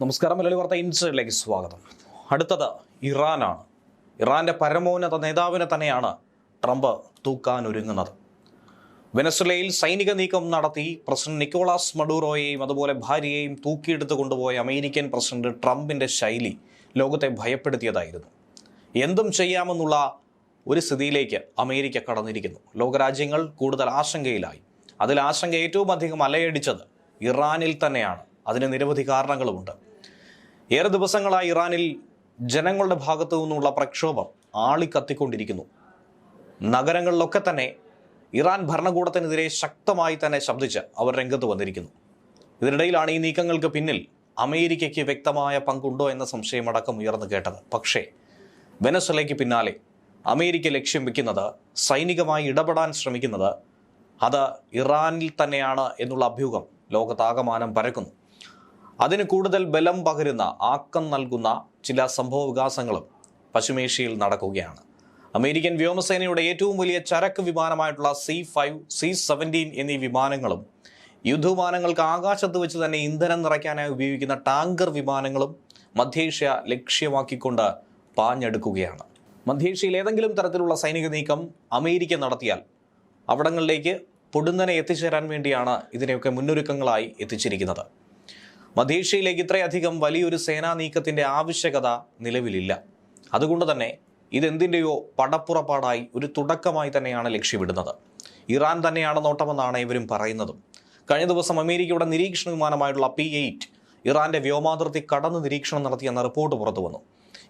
നമസ്കാരം മലയാളി വാർത്ത ഇൻസൈഡിലേക്ക് സ്വാഗതം. അടുത്തത് ഇറാനാണ്. ഇറാന്റെ പരമോന്നത നേതാവിനെ തന്നെയാണ് ട്രംപ് തൂക്കാൻ ഒരുങ്ങുന്നത് വെനസ്വലയിൽ സൈനിക നീക്കം നടത്തി പ്രസിഡന്റ് നിക്കോളാസ് മഡൂറോയെയും അതുപോലെ ഭാര്യയെയും തൂക്കിയെടുത്ത് കൊണ്ടുപോയ അമേരിക്കൻ പ്രസിഡന്റ് ട്രംപിന്റെ ശൈലി ലോകത്തെ ഭയപ്പെടുത്തിയതായിരുന്നു. എന്തും ചെയ്യാമെന്നുള്ള ഒരു സ്ഥിതിയിലേക്ക് അമേരിക്ക കടന്നിരിക്കുന്നു. ലോകരാജ്യങ്ങൾ കൂടുതൽ ആശങ്കയിലായി. അതിൽ ആശങ്ക ഏറ്റവും അധികം അലയടിച്ചത് ഇറാനിൽ തന്നെയാണ്. അതിന് നിരവധി കാരണങ്ങളുമുണ്ട്. ഏറെ ദിവസങ്ങളായി ഇറാനിൽ ജനങ്ങളുടെ ഭാഗത്തു നിന്നുള്ള പ്രക്ഷോഭം ആളിക്കത്തിക്കൊണ്ടിരിക്കുന്നു. നഗരങ്ങളിലൊക്കെ തന്നെ ഇറാൻ ഭരണകൂടത്തിനെതിരെ ശക്തമായി തന്നെ ശബ്ദിച്ച് അവർ രംഗത്ത് വന്നിരിക്കുന്നു. ഇതിനിടയിലാണ് ഈ നീക്കങ്ങൾക്ക് പിന്നിൽ അമേരിക്കയ്ക്ക് വ്യക്തമായ പങ്കുണ്ടോ എന്ന സംശയമടക്കം ഉയർന്നു കേട്ടത്. പക്ഷേ വെനസ്വലയ്ക്ക് പിന്നാലെ അമേരിക്ക ലക്ഷ്യം വെക്കുന്നത് സൈനികമായി ഇടപെടാൻ ശ്രമിക്കുന്നത് അത് ഇറാനിൽ തന്നെയാണ് എന്നുള്ള അഭ്യൂഹം ലോകത്താകമാനം പരക്കുന്നു. അതിന് കൂടുതൽ ബലം പകരുന്ന ആക്കം നൽകുന്ന ചില സംഭവ വികാസങ്ങളും പശ്ചിമേഷ്യയിൽ നടക്കുകയാണ്. അമേരിക്കൻ വ്യോമസേനയുടെ ഏറ്റവും വലിയ ചരക്ക് വിമാനമായിട്ടുള്ള സി ഫൈവ് സി സെവന്റീൻ എന്നീ വിമാനങ്ങളും യുദ്ധവിമാനങ്ങൾക്ക് ആകാശത്ത് വെച്ച് തന്നെ ഇന്ധനം നിറയ്ക്കാനായി ഉപയോഗിക്കുന്ന ടാങ്കർ വിമാനങ്ങളും മധ്യേഷ്യ ലക്ഷ്യമാക്കിക്കൊണ്ട് പാഞ്ഞെടുക്കുകയാണ്. മധ്യേഷ്യയിൽ ഏതെങ്കിലും തരത്തിലുള്ള സൈനിക നീക്കം അമേരിക്ക നടത്തിയാൽ അവിടങ്ങളിലേക്ക് പൊടുന്നനെ എത്തിച്ചേരാൻ വേണ്ടിയാണ് ഇതിനെയൊക്കെ മുന്നൊരുക്കങ്ങളായി എത്തിച്ചിരിക്കുന്നത്. മധ്യേഷ്യയിലേക്ക് ഇത്രയധികം വലിയൊരു സേനാ നീക്കത്തിന്റെ ആവശ്യകത നിലവിലില്ല. അതുകൊണ്ട് തന്നെ ഇതെന്തിന്റെയോ പടപ്പുറപ്പാടായി ഒരു തുടക്കമായി തന്നെയാണ് ലക്ഷ്യമിടുന്നത്. ഇറാൻ തന്നെയാണ് നോട്ടമെന്നാണ് ഇവരും പറയുന്നതും. കഴിഞ്ഞ ദിവസം അമേരിക്കയുടെ നിരീക്ഷണ വിമാനമായിട്ടുള്ള പി എയ്റ്റ് ഇറാന്റെ വ്യോമാതിർത്തി കടന്ന് നിരീക്ഷണം നടത്തിയെന്ന റിപ്പോർട്ട് പുറത്തു വന്നു.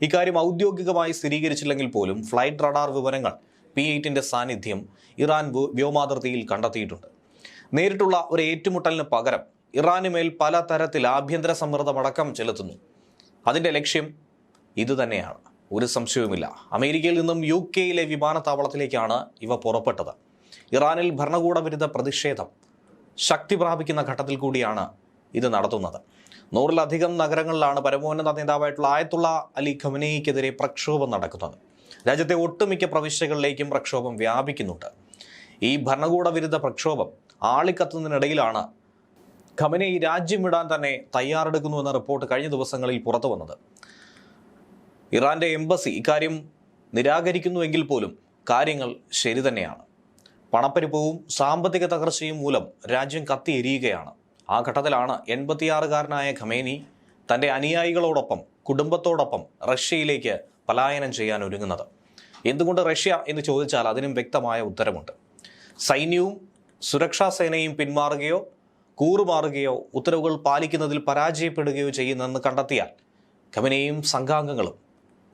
ഇക്കാര്യം ഔദ്യോഗികമായി സ്ഥിരീകരിച്ചില്ലെങ്കിൽ പോലും ഫ്ലൈറ്റ് റഡാർ വിവരങ്ങൾ പി എയ്റ്റിന്റെ സാന്നിധ്യം ഇറാൻ വ്യോമാതിർത്തിയിൽ കണ്ടെത്തിയിട്ടുണ്ട്. നേരിട്ടുള്ള ഒരു ഏറ്റുമുട്ടലിന് പകരം ഇറാന് മേൽ പലതരത്തിൽ ആഭ്യന്തര സമ്മർദ്ദമടക്കം ചെലുത്തുന്നു. അതിന്റെ ലക്ഷ്യം ഇതുതന്നെയാണ്. ഒരു സംശയവുമില്ല. അമേരിക്കയിൽ നിന്നും യു കെയിലെ വിമാനത്താവളത്തിലേക്കാണ് ഇവ പുറപ്പെട്ടത്. ഇറാനിൽ ഭരണകൂട വിരുദ്ധ പ്രതിഷേധം ശക്തി പ്രാപിക്കുന്ന ഘട്ടത്തിൽ കൂടിയാണ് ഇത് നടത്തുന്നത്. നൂറിലധികം നഗരങ്ങളിലാണ് പരമോന്നത നേതാവായിട്ടുള്ള ആയത്തുള്ള അലി ഖമനേയ്ക്കെതിരെ പ്രക്ഷോഭം നടക്കുന്നത്. രാജ്യത്തെ ഒട്ടുമിക്ക പ്രവിശ്യകളിലേക്കും പ്രക്ഷോഭം വ്യാപിക്കുന്നുണ്ട്. ഈ ഭരണകൂട വിരുദ്ധ പ്രക്ഷോഭം ആളിക്കത്തുന്നതിനിടയിലാണ് ഖമനെ ഈ രാജ്യം വിടാൻ തന്നെ തയ്യാറെടുക്കുന്നുവെന്ന റിപ്പോർട്ട് കഴിഞ്ഞ ദിവസങ്ങളിൽ പുറത്തു വന്നത്. ഇറാന്റെ എംബസി ഇക്കാര്യം നിരാകരിക്കുന്നുവെങ്കിൽ പോലും കാര്യങ്ങൾ ശരി തന്നെയാണ്. പണപ്പെരുപ്പവും സാമ്പത്തിക തകർച്ചയും മൂലം രാജ്യം കത്തിയെരിയുകയാണ് ആ ഘട്ടത്തിലാണ് എൺപത്തിയാറുകാരനായ ഖമേനി തന്റെ അനുയായികളോടൊപ്പം കുടുംബത്തോടൊപ്പം റഷ്യയിലേക്ക് പലായനം ചെയ്യാൻ ഒരുങ്ങുന്നത്. എന്തുകൊണ്ട് റഷ്യ എന്ന് ചോദിച്ചാൽ അതിനും വ്യക്തമായ ഉത്തരമുണ്ട്. സൈന്യവും സുരക്ഷാ സേനയും പിന്മാറുകയോ കൂറുമാറുകയോ ഉത്തരവുകൾ പാലിക്കുന്നതിൽ പരാജയപ്പെടുകയോ ചെയ്യുന്നെന്ന് കണ്ടെത്തിയാൽ ഖമനയും സംഘാംഗങ്ങളും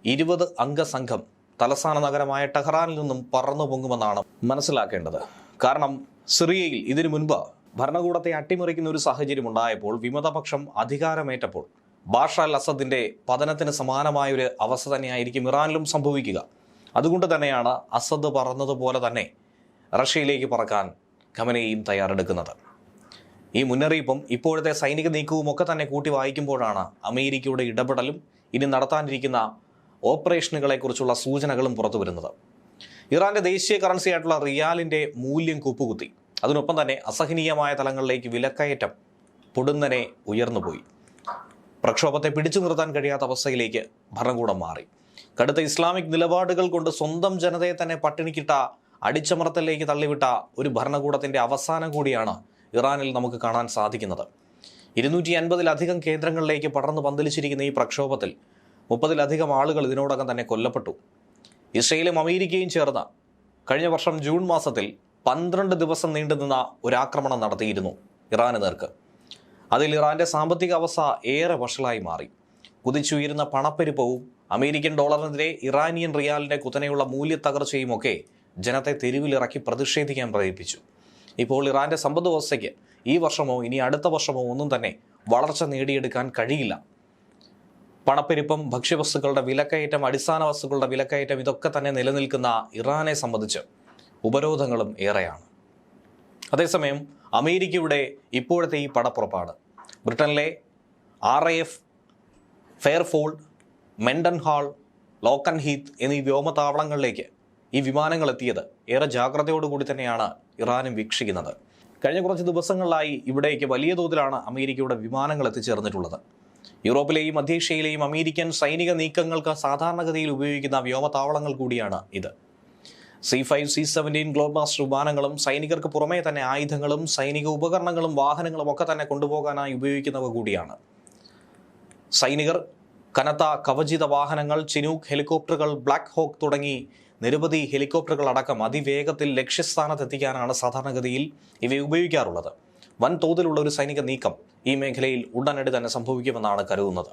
ഇരുപത് അംഗ സംഘം തലസ്ഥാന നഗരമായ ടെഹ്റാനിൽ നിന്നും പറന്നു പൊങ്ങുമെന്നാണ് മനസ്സിലാക്കേണ്ടത്. കാരണം സിറിയയിൽ ഇതിനു മുൻപ് ഭരണകൂടത്തെ അട്ടിമറിക്കുന്ന ഒരു സാഹചര്യം ഉണ്ടായപ്പോൾ വിമതപക്ഷം അധികാരമേറ്റപ്പോൾ ബാഷ അൽ അസദിന്റെ പതനത്തിന് സമാനമായ ഒരു അവസ്ഥ തന്നെയായിരിക്കും ഇറാനിലും സംഭവിക്കുക. അതുകൊണ്ട് തന്നെയാണ് അസദ് പറഞ്ഞതുപോലെ തന്നെ റഷ്യയിലേക്ക് പറക്കാൻ ഖമനയും തയ്യാറെടുക്കുന്നത്. ഈ മുന്നറിയിപ്പും ഇപ്പോഴത്തെ സൈനിക നീക്കവും ഒക്കെ തന്നെ കൂട്ടി വായിക്കുമ്പോഴാണ് അമേരിക്കയുടെ ഇടപെടലും ഇനി നടത്താനിരിക്കുന്ന ഓപ്പറേഷനുകളെക്കുറിച്ചുള്ള സൂചനകളും പുറത്തു വരുന്നത്. ഇറാന്റെ ദേശീയ കറൻസി ആയിട്ടുള്ള റിയാലിന്റെ മൂല്യം കൂപ്പുകുത്തി. അതിനൊപ്പം തന്നെ അസഹനീയമായ തലങ്ങളിലേക്ക് വിലക്കയറ്റം പൊടുന്നനെ ഉയർന്നുപോയി. പ്രക്ഷോഭത്തെ പിടിച്ചു നിർത്താൻ കഴിയാത്ത അവസ്ഥയിലേക്ക് ഭരണകൂടം മാറി. കടുത്ത ഇസ്ലാമിക് നിലപാടുകൾ കൊണ്ട് സ്വന്തം ജനതയെ തന്നെ പട്ടിണിക്കിട്ട അടിച്ചമർത്തലിലേക്ക് തള്ളിവിട്ട ഒരു ഭരണകൂടത്തിന്റെ അവസാനം കൂടിയാണ് ഇറാനിൽ നമുക്ക് കാണാൻ സാധിക്കുന്നത്. ഇരുന്നൂറ്റി അൻപതിലധികം കേന്ദ്രങ്ങളിലേക്ക് പടർന്നു പന്തലിച്ചിരിക്കുന്ന ഈ പ്രക്ഷോഭത്തിൽ മുപ്പതിലധികം ആളുകൾ ഇതിനോടകം തന്നെ കൊല്ലപ്പെട്ടു. ഇസ്രയേലും അമേരിക്കയും ചേർന്ന് കഴിഞ്ഞ വർഷം ജൂൺ മാസത്തിൽ പന്ത്രണ്ട് ദിവസം നീണ്ടുനിന്ന ഒരു ആക്രമണം നടത്തിയിരുന്നു ഇറാന് നേർക്ക്. അതിൽ ഇറാന്റെ സാമ്പത്തിക അവസ്ഥ ഏറെ വഷളായി മാറി. കുതിച്ചുയരുന്ന പണപ്പെരുപ്പവും അമേരിക്കൻ ഡോളറിനെതിരെ ഇറാനിയൻ റിയാലിന്റെ കുത്തനെയുള്ള മൂല്യത്തകർച്ചയും ഒക്കെ ജനത്തെ തെരുവിലിറക്കി പ്രതിഷേധിക്കാൻ പ്രേരിപ്പിച്ചു. ഇപ്പോൾ ഇറാന്റെ സമ്പദ് വ്യവസ്ഥയ്ക്ക് ഈ വർഷമോ ഇനി അടുത്ത വർഷമോ ഒന്നും തന്നെ വളർച്ച നേടിയെടുക്കാൻ കഴിയില്ല. പണപ്പെരുപ്പം ഭക്ഷ്യവസ്തുക്കളുടെ വിലക്കയറ്റം അടിസ്ഥാന വസ്തുക്കളുടെ വിലക്കയറ്റം ഇതൊക്കെ തന്നെ നിലനിൽക്കുന്ന ഇറാനെ സംബന്ധിച്ച് ഉപരോധങ്ങളും ഏറെയാണ്. അതേസമയം അമേരിക്കയുടെ ഇപ്പോഴത്തെ ഈ പടപ്പുറപ്പാട് ബ്രിട്ടനിലെ R A F Fairford Mildenhall Lakenheath എന്നീ വ്യോമതാവളങ്ങളിലേക്ക് ഈ വിമാനങ്ങൾ എത്തിയത് ഏറെ ജാഗ്രതയോടുകൂടി തന്നെയാണ് ഇറാനും വീക്ഷിക്കുന്നത്. കഴിഞ്ഞ കുറച്ച് ദിവസങ്ങളിലായി ഇവിടേക്ക് വലിയ തോതിലാണ് അമേരിക്കയുടെ വിമാനങ്ങൾ എത്തിച്ചേർന്നിട്ടുള്ളത്. യൂറോപ്പിലെയും മധ്യേഷ്യയിലെയും അമേരിക്കൻ സൈനിക നീക്കങ്ങൾക്ക് സാധാരണഗതിയിൽ ഉപയോഗിക്കുന്ന വ്യോമതാവളങ്ങൾ കൂടിയാണ് ഇത്. C five C seventeen Globemaster വിമാനങ്ങളും സൈനികർക്ക് പുറമേ തന്നെ ആയുധങ്ങളും സൈനിക ഉപകരണങ്ങളും വാഹനങ്ങളും ഒക്കെ തന്നെ കൊണ്ടുപോകാനായി ഉപയോഗിക്കുന്നവ കൂടിയാണ്. സൈനികർ കനത്ത കവചിത വാഹനങ്ങൾ ചിനൂക്ക് ഹെലികോപ്റ്ററുകൾ ബ്ലാക്ക് ഹോക്ക് തുടങ്ങി നിരവധി ഹെലികോപ്റ്ററുകൾ അടക്കം അതിവേഗത്തിൽ ലക്ഷ്യസ്ഥാനത്തെത്തിക്കാനാണ് സാധാരണഗതിയിൽ ഇവ ഉപയോഗിക്കാറുള്ളത്. വൻതോതിലുള്ള ഒരു സൈനിക നീക്കം ഈ മേഖലയിൽ ഉടനടി തന്നെ സംഭവിക്കുമെന്നാണ് കരുതുന്നത്.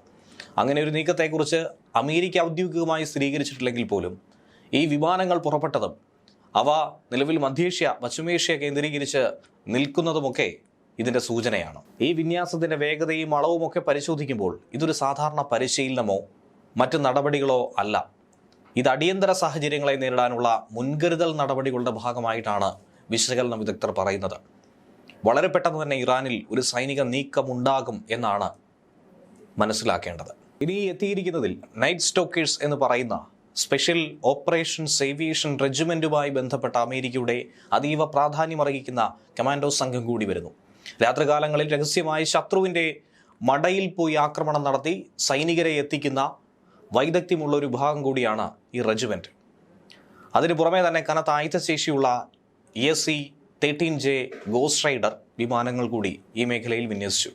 അങ്ങനെ ഒരു നീക്കത്തെക്കുറിച്ച് അമേരിക്ക ഔദ്യോഗികമായി സ്ഥിരീകരിച്ചിട്ടില്ലെങ്കിൽ പോലും ഈ വിമാനങ്ങൾ പുറപ്പെട്ടതും അവ നിലവിൽ മധ്യേഷ്യ പശ്ചിമേഷ്യ കേന്ദ്രീകരിച്ച് നിൽക്കുന്നതുമൊക്കെ ഇതിന്റെ സൂചനയാണ്. ഈ വിന്യാസത്തിന്റെ വേഗതയും അളവുമൊക്കെ പരിശോധിക്കുമ്പോൾ ഇതൊരു സാധാരണ പരിശീലനമോ മറ്റ് നടപടികളോ അല്ല. ഇത് അടിയന്തര സാഹചര്യങ്ങളെ നേരിടാനുള്ള മുൻകരുതൽ നടപടികളുടെ ഭാഗമായിട്ടാണ് വിശകലന വിദഗ്ധർ പറയുന്നത്. വളരെ പെട്ടെന്ന് തന്നെ ഇറാനിൽ ഒരു സൈനിക നീക്കമുണ്ടാകും എന്നാണ് മനസ്സിലാക്കേണ്ടത്. ഇനി എത്തിയിരിക്കുന്നതിൽ നൈറ്റ് സ്റ്റോക്കേഴ്സ് എന്ന് പറയുന്ന സ്പെഷ്യൽ ഓപ്പറേഷൻസ് ഏവിയേഷൻ റെജിമെന്റുമായി ബന്ധപ്പെട്ട അമേരിക്കയുടെ അതീവ പ്രാധാന്യമർഹിക്കുന്ന കമാൻഡോ സംഘം കൂടി വരുന്നു. രാത്രികാലങ്ങളിൽ രഹസ്യമായി ശത്രുവിന്റെ മടയിൽ പോയി ആക്രമണം നടത്തി സൈനികരെ എത്തിക്കുന്ന വൈദഗ്ധ്യമുള്ള ഒരു വിഭാഗം കൂടിയാണ് ഈ റെജിമെന്റ് അതിന് പുറമേ തന്നെ കനത്ത ആയുധശേഷിയുള്ള A C thirteen J Ghost Rider വിമാനങ്ങൾ കൂടി ഈ മേഖലയിൽ വിന്യസിച്ചു.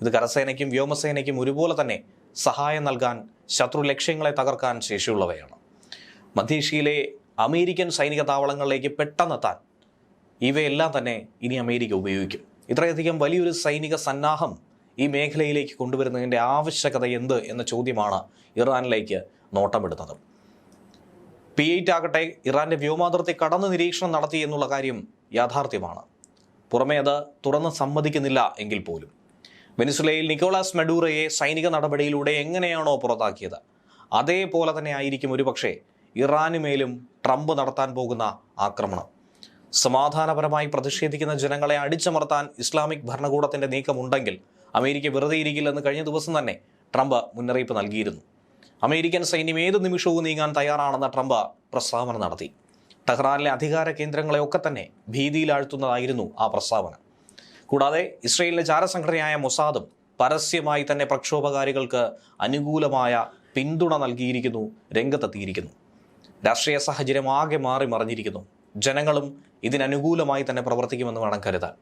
ഇത് കരസേനയ്ക്കും വ്യോമസേനയ്ക്കും ഒരുപോലെ തന്നെ സഹായം നൽകാൻ ശത്രു ലക്ഷ്യങ്ങളെ തകർക്കാൻ ശേഷിയുള്ളവയാണ്. മധ്യേഷ്യയിലെ അമേരിക്കൻ സൈനിക താവളങ്ങളിലേക്ക് പെട്ടെന്നെത്താൻ ഇവയെല്ലാം തന്നെ ഇനി അമേരിക്ക ഉപയോഗിക്കും. ഇത്രയധികം വലിയൊരു സൈനിക സന്നാഹം ഈ മേഖലയിലേക്ക് കൊണ്ടുവരുന്നതിന്റെ ആവശ്യകത എന്ത് എന്ന ചോദ്യമാണ് ഇറാനിലേക്ക് നോട്ടമിടുന്നത് പി എയ്റ്റ് ആകട്ടെ ഇറാന്റെ വ്യോമാതിർത്തി കടന്ന് നിരീക്ഷണം നടത്തി എന്നുള്ള കാര്യം യാഥാർത്ഥ്യമാണ്. പുറമേ അത് തുറന്ന് സമ്മതിക്കുന്നില്ല എങ്കിൽ പോലും. വെനിസുലയിൽ നിക്കോളാസ് മെഡൂറയെ സൈനിക നടപടിയിലൂടെ എങ്ങനെയാണോ പുറത്താക്കിയത്? അതേപോലെ തന്നെ ആയിരിക്കും ഒരുപക്ഷെ ഇറാനുമേലും ട്രംപ് നടത്താൻ പോകുന്ന ആക്രമണം. സമാധാനപരമായി പ്രതിഷേധിക്കുന്ന ജനങ്ങളെ അടിച്ചമർത്താൻ ഇസ്ലാമിക് ഭരണകൂടത്തിന്റെ നീക്കമുണ്ടെങ്കിൽ അമേരിക്ക വെറുതെ ഇരിക്കില്ലെന്ന് കഴിഞ്ഞ ദിവസം തന്നെ ട്രംപ് മുന്നറിയിപ്പ് നൽകിയിരുന്നു. അമേരിക്കൻ സൈന്യം ഏത് നിമിഷവും നീങ്ങാൻ തയ്യാറാണെന്ന ട്രംപ് പ്രസ്താവന നടത്തി. ടെഹ്റാനിലെ അധികാര കേന്ദ്രങ്ങളെ ഒക്കെ തന്നെ ഭീതിയിലാഴ്ത്തുന്നതായിരുന്നു ആ പ്രസ്താവന. കൂടാതെ ഇസ്രയേലിലെ ചാരസംഘടനയായ മൊസാദും പരസ്യമായി തന്നെ പ്രക്ഷോഭകാരികൾക്ക് അനുകൂലമായ പിന്തുണ നൽകിയിരിക്കുന്നു രംഗത്തെത്തിയിരിക്കുന്നു. രാഷ്ട്രീയ സാഹചര്യം ആകെ മാറി മറിഞ്ഞിരിക്കുന്നു ജനങ്ങളും ഇതിനനുകൂലമായി തന്നെ പ്രവർത്തിക്കുമെന്ന് വേണം കരുതാൻ.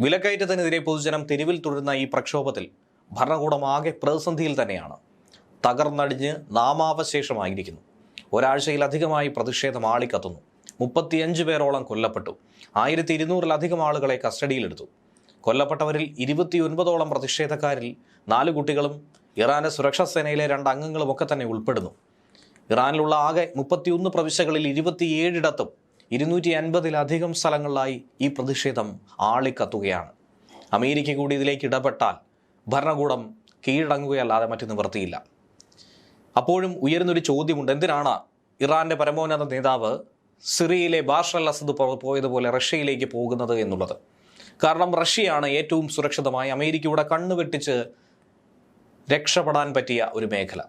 വിലക്കയറ്റത്തിനെതിരെ പൊതുജനം തെരുവിൽ തുടരുന്ന ഈ പ്രക്ഷോഭത്തിൽ ഭരണകൂടം ആകെ പ്രതിസന്ധിയിൽ തന്നെയാണ്. തകർന്നടിഞ്ഞ് നാമാവശേഷമായിരിക്കുന്നു. ഒരാഴ്ചയിലധികമായി പ്രതിഷേധം ആളിക്കത്തുന്നു. മുപ്പത്തിയഞ്ച് പേരോളം കൊല്ലപ്പെട്ടു. ആയിരത്തി ഇരുന്നൂറിലധികം ആളുകളെ കസ്റ്റഡിയിലെടുത്തു. കൊല്ലപ്പെട്ടവരിൽ ഇരുപത്തിയൊൻപതോളം പ്രതിഷേധക്കാരിൽ നാല് കുട്ടികളും ഇറാന്റെ സുരക്ഷാ സേനയിലെ രണ്ട് അംഗങ്ങളും ഒക്കെ തന്നെ ഉൾപ്പെടുന്നു. ഇറാനിലുള്ള ആകെ മുപ്പത്തിയൊന്ന് പ്രവിശ്യകളിൽ ഇരുപത്തിയേഴിടത്തും ഇരുന്നൂറ്റി അൻപതിലധികം സ്ഥലങ്ങളിലായി ഈ പ്രതിഷേധം ആളിക്കത്തുകയാണ്. അമേരിക്ക കൂടി ഇതിലേക്ക് ഇടപെട്ടാൽ ഭരണകൂടം കീഴടങ്ങുകയല്ലാതെ മറ്റു നിവൃത്തിയില്ല. അപ്പോഴും ഉയരുന്നൊരു ചോദ്യമുണ്ട്. എന്തിനാണ് ഇറാന്റെ പരമോന്നത നേതാവ് സിറിയയിലെ ബാഷർ അൽ അസദ് പോയതുപോലെ റഷ്യയിലേക്ക് പോകുന്നത് എന്നുള്ളത്? കാരണം റഷ്യയാണ് ഏറ്റവും സുരക്ഷിതമായി അമേരിക്കയുടെ കണ്ണുവെട്ടിച്ച് രക്ഷപ്പെടാൻ പറ്റിയ ഒരു മേഖല.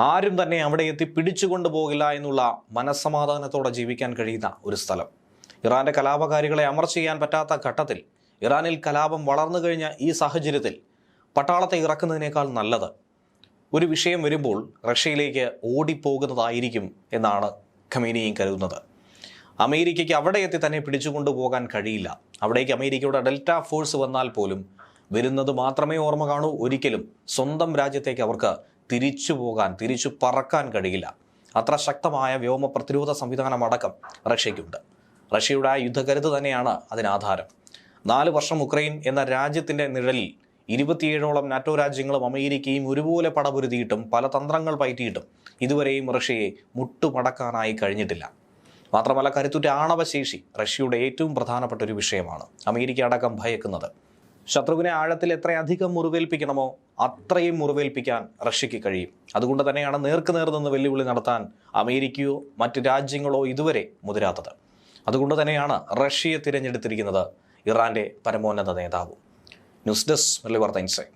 ആരും തന്നെ അവിടെ എത്തി പിടിച്ചുകൊണ്ടു പോകില്ല എന്നുള്ള മനസ്സമാധാനത്തോടെ ജീവിക്കാൻ കഴിയുന്ന ഒരു സ്ഥലം. ഇറാന്റെ കലാപകാരികളെ അമർ ചെയ്യാൻ പറ്റാത്ത ഘട്ടത്തിൽ ഇറാനിൽ കലാപം വളർന്നു കഴിഞ്ഞ ഈ സാഹചര്യത്തിൽ പട്ടാളത്തെ ഇറക്കുന്നതിനേക്കാൾ നല്ലത്. ഒരു വിഷയം വരുമ്പോൾ റഷ്യയിലേക്ക് ഓടിപ്പോകുന്നതായിരിക്കും എന്നാണ് ഖമീനിയും കരുതുന്നത്. അമേരിക്കയ്ക്ക് അവിടെ എത്തി തന്നെ പിടിച്ചുകൊണ്ടു പോകാൻ കഴിയില്ല. അവിടേക്ക് അമേരിക്കയുടെ ഡെൽറ്റ ഫോഴ്സ് വന്നാൽ പോലും വരുന്നത് മാത്രമേ ഓർമ്മ കാണൂ. ഒരിക്കലും സ്വന്തം രാജ്യത്തേക്ക് അവർക്ക് തിരിച്ചു പോകാൻ തിരിച്ചു പറക്കാൻ കഴിയില്ല. അത്ര ശക്തമായ വ്യോമ പ്രതിരോധ സംവിധാനം അടക്കം റഷ്യയ്ക്കുണ്ട്. റഷ്യയുടെ യുദ്ധകരുത് തന്നെയാണ് അതിനാധാരം നാല് വർഷം ഉക്രൈൻ എന്ന രാജ്യത്തിന്റെ നിഴലിൽ ഇരുപത്തിയേഴോളം നാറ്റോ രാജ്യങ്ങളും അമേരിക്കയും ഒരുപോലെ പടപൊരുതിയിട്ടും പല തന്ത്രങ്ങൾ പയറ്റിയിട്ടും ഇതുവരെയും റഷ്യയെ മുട്ടുമടക്കാനായി കഴിഞ്ഞിട്ടില്ല. മാത്രമല്ല കരുത്തുറ്റ ആണവശേഷി റഷ്യയുടെ ഏറ്റവും പ്രധാനപ്പെട്ട ഒരു വിഷയമാണ് അമേരിക്ക അടക്കം ഭയക്കുന്നത്. ശത്രുവിനെ ആഴത്തിൽ എത്രയധികം മുറിവേൽപ്പിക്കണമോ അത്രയും മുറിവേൽപ്പിക്കാൻ റഷ്യയ്ക്ക് കഴിയും. അതുകൊണ്ട് തന്നെയാണ് നേർക്ക് നേർ നിന്ന് വെല്ലുവിളി നടത്താൻ അമേരിക്കയോ മറ്റ് രാജ്യങ്ങളോ ഇതുവരെ മുതിരാത്തത്. അതുകൊണ്ട് തന്നെയാണ് റഷ്യയെ തിരഞ്ഞെടുത്തിരിക്കുന്നത് ഇറാന്റെ പരമോന്നത നേതാവ്. ന്യൂസ് ഡെസ്ക് വാർത്ത ഇൻസൈറ്റ്